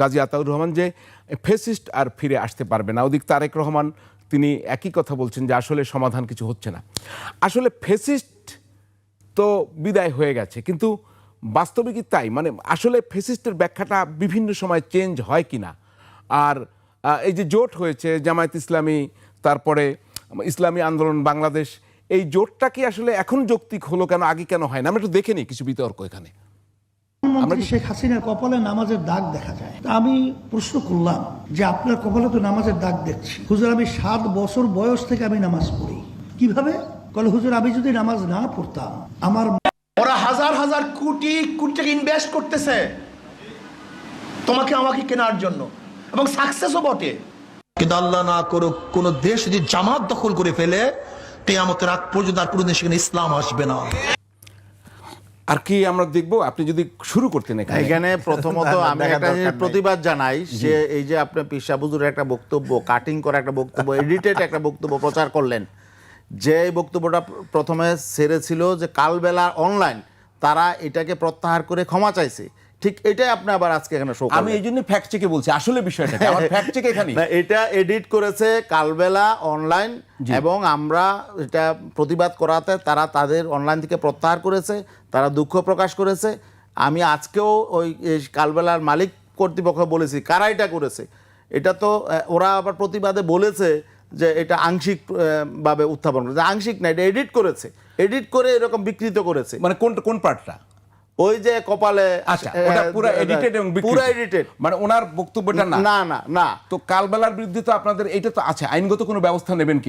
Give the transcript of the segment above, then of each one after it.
গাজী আতাউর রহমান যে ফেসিস্ট আর ফিরে আসতে পারবে না। ওদিক তারেক রহমান, তিনি একই কথা বলছেন যে আসলে সমাধান কিছু হচ্ছে না। আসলে ফেসিস্ট তো বিদায় হয়ে গেছে, কিন্তু বাস্তবে কি তাই? মানে আসলে ফেসিস্টের ব্যাখ্যাটা বিভিন্ন সময় চেঞ্জ হয় কিনা আর এই যে জোট হয়েছে, জামায়াত ইসলামী, তারপরে ইসলামী আন্দোলন, বাংলাদেশ, এই জোটটা কি আসলে এখন যৌক্তিক হলো কেন, আগে কেন হয় না? আমরা একটু দেখে নিই কিছু বিতর্ক এখানে। প্রধানমন্ত্রী শেখ হাসিনার কপালে নামাজের দাগ দেখা যায়। তা আমি প্রশ্ন করলাম যে আপনার কপালে তো নামাজের দাগ দেখছি। হুজুর আমি সাত বছর বয়স থেকে আমি নামাজ পড়ি। কীভাবে? হুজুর আমি যদি নামাজ না পড়তাম আমার ওরা হাজার হাজার কোটি কোটি টাকা ইনভেস্ট করতেছে। তোমাকে আমাকে কেনার জন্য। এবং সাকসেসও বটে। কিন্তু আল্লাহ না করুক কোন দেশ যদি জামাত দখল করে ফেলে কেয়ামতের আগ পর্যন্ত আর কোনোদিন সেখানে ইসলাম আসবে না। আর কি আমরা দেখব? আপনি যদি শুরু করতেন এখানে। এখানে প্রথমত আমি একটা। প্রতিবাদ জানাই যে এই যে আপনি পিসাবুজুর একটা বক্তব্য কাটিং করা একটা বক্তব্য এডিটেড একটা বক্তব্য প্রচার করলেন যে এই বক্তব্যটা প্র- প্রথমে সেরেছিল যে কালবেলা অনলাইন তারা এটাকে প্রত্যাহার করে ক্ষমা চাইছে। ঠিক এটাই আপনি আবার আজকে এখানে শো আমি এই জন্য ফ্যাক্ট চেকে বলছি আসলে বিষয়টা আমার ফ্যাক্ট চেক এখানে না এটা এডিট করেছে কালবেলা অনলাইন এবং আমরা এটা প্রতিবাদ করাতে তারা তাদের অনলাইন থেকে প্রত্যাহার করেছে তারা দুঃখ প্রকাশ করেছে। আমি আজকেও ওই কালবেলার মালিক কর্তৃপক্ষ বলেছি কারা এটা করেছে? এটা তো ওরা আবার প্রতিবাদে বলেছে যে এটা আংশিক ভাবে উত্থাপন করেছে। আংশিক না এটা এডিট করেছে। এডিট করে এরকম বিকৃত করেছে। মানে কোন কোন পার্টটা ওই যে কপালে আচ্ছা ওটা পুরো এডিটেড এবং পুরো এডিটেড মানে ওনার বক্তব্যটা না? না না না। তো কালবেলার বিরুদ্ধে তো আপনাদের এটা তো আছে আইনগত কোনো ব্যবস্থা নেবেন কি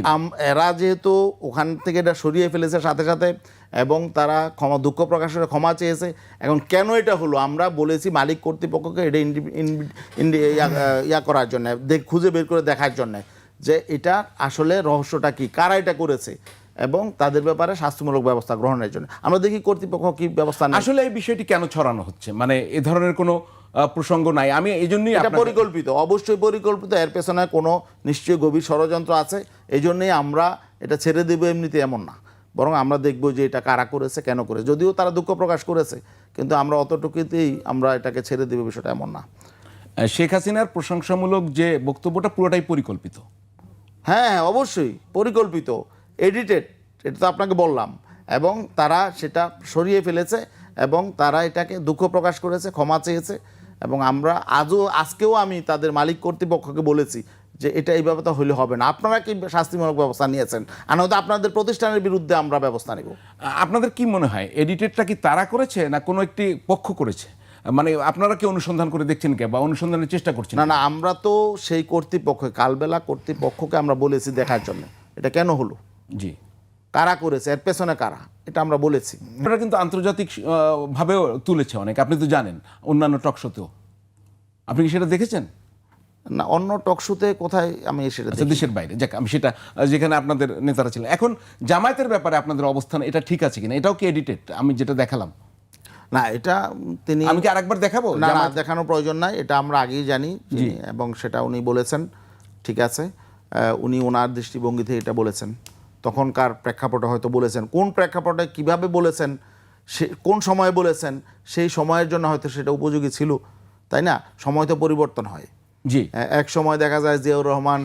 এরা যেহেতু ওখান থেকে এটা সরিয়ে ফেলেছে সাথে সাথে এবং তারা ক্ষমা দুঃখ প্রকাশ করে ক্ষমা চেয়েছে এখন কেন এটা হলো? আমরা বলেছি মালিক কর্তৃপক্ষকে এটা ইয়া- ইয়া করার জন্য দেখ খুঁজে বের করে দেখার জন্য যে এটা আসলে রহস্যটা কি কারা এটা করেছে? এবং তাদের ব্যাপারে শাস্তিমূলক ব্যবস্থা গ্রহণের জন্য। আমরা দেখি কর্তৃপক্ষ কি ব্যবস্থা আসলে এই বিষয়টি কেন ছড়ানো হচ্ছে? মানে এ ধরনের কোনো প্রসঙ্গ নাই। আমি এই জন্যই এটা পরিকল্পিত। অবশ্যই পরিকল্পিত। এর পেছনে কোনো নিশ্চয়ই গভীর ষড়যন্ত্র আছে। এই জন্যই আমরা এটা ছেড়ে দেবো এমনিতে এমন না। বরং আমরা দেখব যে এটা কারা করেছে কেন করে যদিও তারা দুঃখ প্রকাশ করেছে কিন্তু আমরা অতটুকুতেই আমরা এটাকে ছেড়ে দেবো বিষয়টা এমন না। শেখ হাসিনার প্রশংসামূলক যে বক্তব্যটা পুরোটাই পরিকল্পিত। হ্যাঁ হ্যাঁ অবশ্যই পরিকল্পিত। এডিটেড এটা তো আপনাকে বললাম। এবং তারা সেটা সরিয়ে ফেলেছে এবং তারা এটাকে দুঃখ প্রকাশ করেছে ক্ষমা চেয়েছে। এবং আমরা আজও আজকেও আমি তাদের মালিক কর্তৃপক্ষকে বলেছি যে এটা এইভাবে তো হইলে হবে না। আপনারা কি শাস্তিমূলক ব্যবস্থা নিয়েছেন? আর নয়তো আপনাদের প্রতিষ্ঠানের বিরুদ্ধে আমরা ব্যবস্থা নেব। আপনাদের কি মনে হয়? এডিটেডটা কি তারা করেছে না কোনো একটি পক্ষ করেছে? মানে আপনারা কি অনুসন্ধান করে দেখছেন কে বা অনুসন্ধানের চেষ্টা করছেন না না আমরা তো সেই কর্তৃপক্ষ কালবেলা কর্তৃপক্ষকে আমরা বলেছি দেখার জন্য। এটা কেন হলো? জি। কারা করেছে? এর পেছনে কারা? এটা আমরা বলেছি। এটা কিন্তু আন্তর্জাতিক ভাবেও তুলেছে অনেক। আপনি তো জানেন অন্যান্য টকশোতেও আপনি কি সেটা দেখেছেন? না অন্য টকশোতে কোথায় আমি সেটা আচ্ছা দেশের বাইরে। যাক আমি সেটা যেখানে আপনাদের নেতারা ছিলেন এখন জামায়াতের ব্যাপারে আপনাদের অবস্থান এটা ঠিক আছে কিনা? এটাও কি এডিটেড আমি যেটা দেখালাম। না এটা তিনি আমি কি আরেকবার দেখাবো? না না দেখানোর প্রয়োজন নাই। এটা আমরা আগেই জানি এবং সেটা উনি বলেছেন। ঠিক আছে। উনি ওনার দৃষ্টিভঙ্গিতে এটা বলেছেন। তখনকার প্রেক্ষাপটে হয়তো বলেছেন। কোন প্রেক্ষাপটে কীভাবে বলেছেন সে কোন সময়ে বলেছেন সেই সময়ের জন্য হয়তো সেটা উপযোগী ছিল। তাই না? সময় তো পরিবর্তন হয়। জি। এক সময় দেখা যায় জিয়াউর রহমান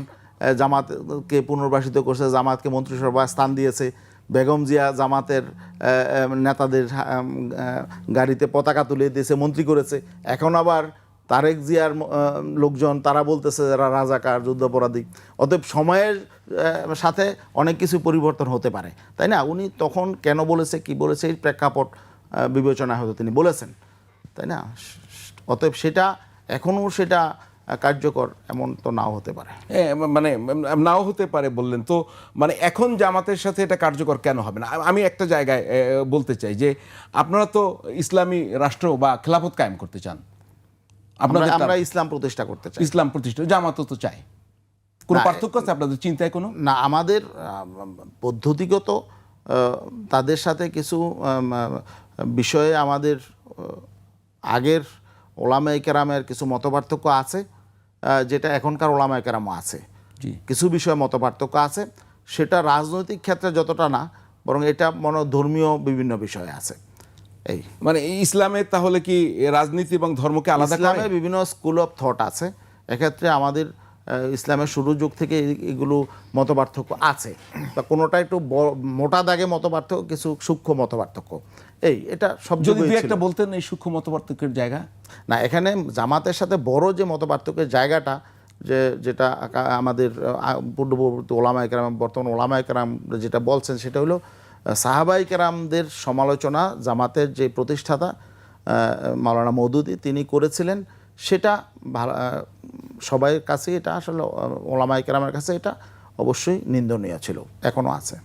জামাতকে পুনর্বাসিত করছে জামাতকে মন্ত্রিসভায় স্থান দিয়েছে। বেগম জিয়া জামাতের নেতাদের গাড়িতে পতাকা তুলে দিয়েছে মন্ত্রী করেছে। এখন আবার তারেক জিয়ার লোকজন তারা বলতেছে যারা রাজাকার যুদ্ধাপরাধী। অতএব সময়ের সাথে অনেক কিছু পরিবর্তন হতে পারে। তাই না? উনি তখন কেন বলেছে কি বলেছে এই প্রেক্ষাপট আহ, বিবেচনায় হয়তো তিনি বলেছেন। তাই না? অতএব সেটা এখনও সেটা কার্যকর এমন তো নাও হতে পারে। এ, মানে নাও হতে পারে বললেন। তো মানে এখন জামাতের সাথে এটা কার্যকর কেন হবে না? আমি একটা জায়গায় বলতে চাই যে আপনারা তো ইসলামী রাষ্ট্র বা খেলাফত কায়েম করতে চান। আপনাদের আমরা- ইসলাম প্রতিষ্ঠা করতে চাই। ইসলাম প্রতিষ্ঠা জামাতও তো চায় কোনো পার্থক্য আছে আপনাদের চিন্তায় কোনো? না আমাদের পদ্ধতিগত তাদের সাথে কিছু বিষয়ে আমাদের আগের ওলামাই কেরামের কিছু মতপার্থক্য আছে যেটা এখনকার ওলামাই কেরামও আছে। কিছু বিষয়ে মতপার্থক্য আছে সেটা রাজনৈতিক ক্ষেত্রে যতটা না বরং এটা মনে ধর্মীয় বিভিন্ন বিষয়ে আছে। এই। মানে ইসলামে তাহলে কি রাজনীতি এবং ধর্মকে আলাদা ইসলামে বিভিন্ন স্কুল অফ থট আছে। এক্ষেত্রে আমাদের ইসলামের শুরু যুগ থেকে এগুলো মতপার্থক্য আছে। বা কোনোটা একটু মোটা দাগে মতপার্থক্য কিছু সূক্ষ্ম মতপার্থক্য। এই এটা সব যদি। একটা বলতেন এই সূক্ষ্ম মতপার্থক্যের জায়গা। না এখানে জামাতের সাথে বড় যে মতপার্থক্যের জায়গাটা যে যেটা আমাদের পূর্ববর্তী ওলামা একরাম বর্তমান ওলামা একরাম যেটা বলছেন সেটা হলো সাহাবাই কেরামদের সমালোচনা, জামাতের যে প্রতিষ্ঠাতা মাওলানা মৌদুদি, তিনি করেছিলেন। সেটা সবাইয়ের সবাই কাছে এটা আসলে ওলামাই কেরামের কাছে এটা অবশ্যই নিন্দনীয় ছিল এখনও আছে।